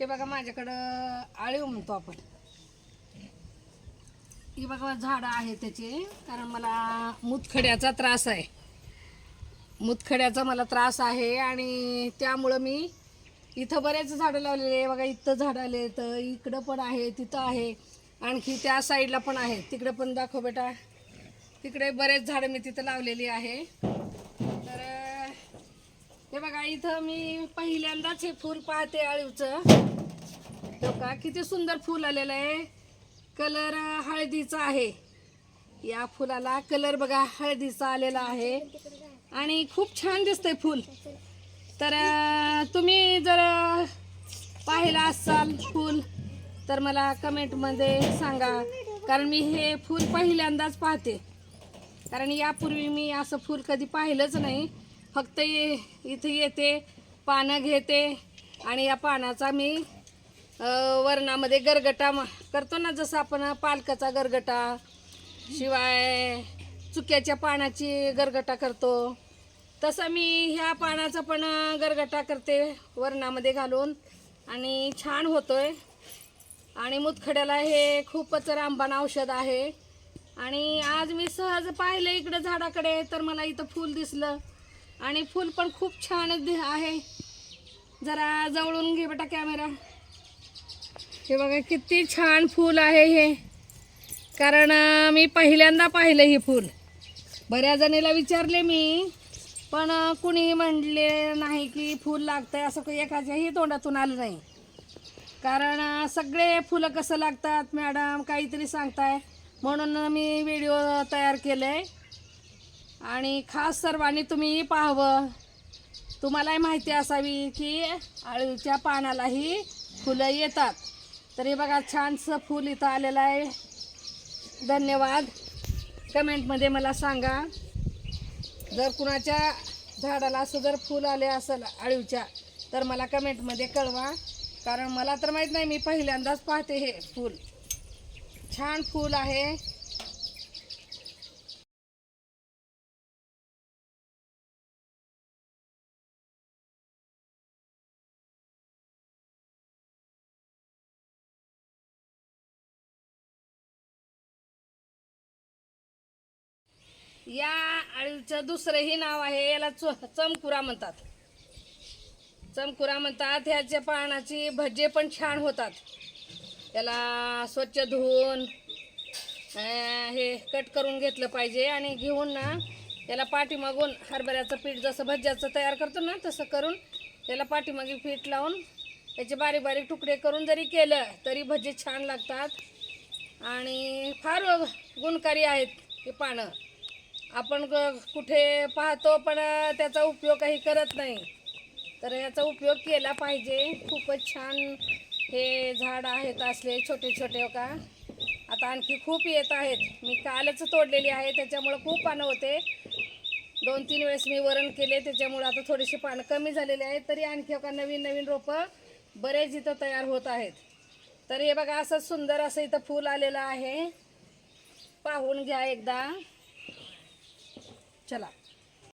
हे बघा माझ्याकडं आळीव म्हणतो आपण. ही बघा झाडं आहे त्याचे कारण मला मुतखड्याचा त्रास आहे. मुतखड्याचा मला त्रास आहे आणि त्यामुळं मी इथं बरेच झाडं लावलेले आहे. बघा इथं झाडं आले तर इकडं पण आहे तिथं आहे. आणखी त्या साईडला पण आहे. तिकडं पण दाखव बेटा. तिकडे बरेच झाडं मी तिथं लावलेली आहे. तर हे बघा इथं मी पहिल्यांदाच हे फूल पाहते आळीवचं हो का किती सुंदर फूल आलेलं आहे. कलर हळदीचा आहे. या फुलाला कलर बघा हळदीचा आलेला आहे. आणि खूप छान दिसतंय फूल. तर तुम्ही जर पाहिला असाल फूल तर मला कमेंटमध्ये सांगा. कारण मी हे फूल पहिल्यांदाच पाहते. कारण यापूर्वी मी असं फूल कधी पाहिलंच नाही. फक्त ये इथे येते पानं घेते आणि या पानाचा मी वरणामध्ये गरगटा म- करतो ना जसं आपण पालकाचा गरगटा शिवाय चुक्याच्या पानाची गरगटा करतो तसं मी ह्या पानाचा पण गरगटा करते वरणामध्ये घालून आणि छान होतोय. आणि मुतखड्याला हे खूपच रामबाण औषध आहे. आणि आज मी सहज पाहिलं इकडं झाडाकडे तर मला इथं फूल दिसलं. आणि फूल पण खूप छान दि- आहे. जरा जवळून घे बेटा कॅमेरा. हे बघा किती छान फूल आहे हे. कारण मी पहिल्यांदा पाहिलं हे फूल. बऱ्याच जणीला विचारले मी पण कुणी म्हणले नाही की फूल लागतंय असं काही एकाच्याही तोंडातून आलं नाही. कारण सगळे फुलं कसं लागतात मॅडम काहीतरी सांगताय. म्हणून मी व्हिडिओ तयार केले आणि खास सर्वांनी तुम्ही पाहावं. तुम्हालाही माहिती असावी की आळूच्या पानालाही फुलं येतात. तरी बघा छानसं फूल इथं आलेलं आहे. धन्यवाद. कमेंटमध्ये मला सांगा. जर कुणाच्या झाडाला असं जर फूल आले असेल आळूच्या तर मला कमेंटमध्ये कळवा. कारण मला तर माहीत नाही मी पहिल्यांदाच पाहते हे फूल. छान फूल आहे. या अळीचं दुसरंही नाव आहे याला चो चमकुरा म्हणतात. चमकुरा म्हणतात ह्याच्या पानाची भजे पण छान होतात. त्याला स्वच्छ धुवून हे कट करून घेतलं पाहिजे आणि घेऊन ना त्याला पाठीमागून हरभऱ्याचं पीठ जसं भज्याचं तयार करतो ना तसं करून त्याला पाठीमागे पीठ लावून त्याचे बारीक बारीक तुकडे करून जरी केलं तरी भजे छान लागतात. आणि फार गुणकारी आहेत हे पानं. आपण ग- कुठे पाहतो पण त्याचा उपयोग काही करत नाही. तर याचा उपयोग केला पाहिजे. खूपच छान हे झाड आहेत असले छोटे छोटे हो का? आता आणखी खूप येत आहेत. मी कालच तोडलेली आहे त्याच्यामुळं खूप पानं होते. दोन तीन वेळेस मी वरण केले त्याच्यामुळं आता थोडीशी पानं कमी झालेली आहेत. तरी आणखी हो का नवीन नवीन रोपं बरेच इथं तयार होत आहेत. तर हे बघा असं सुंदर असं इथं फूल आलेलं आहे. पाहून घ्या एकदा. Chala.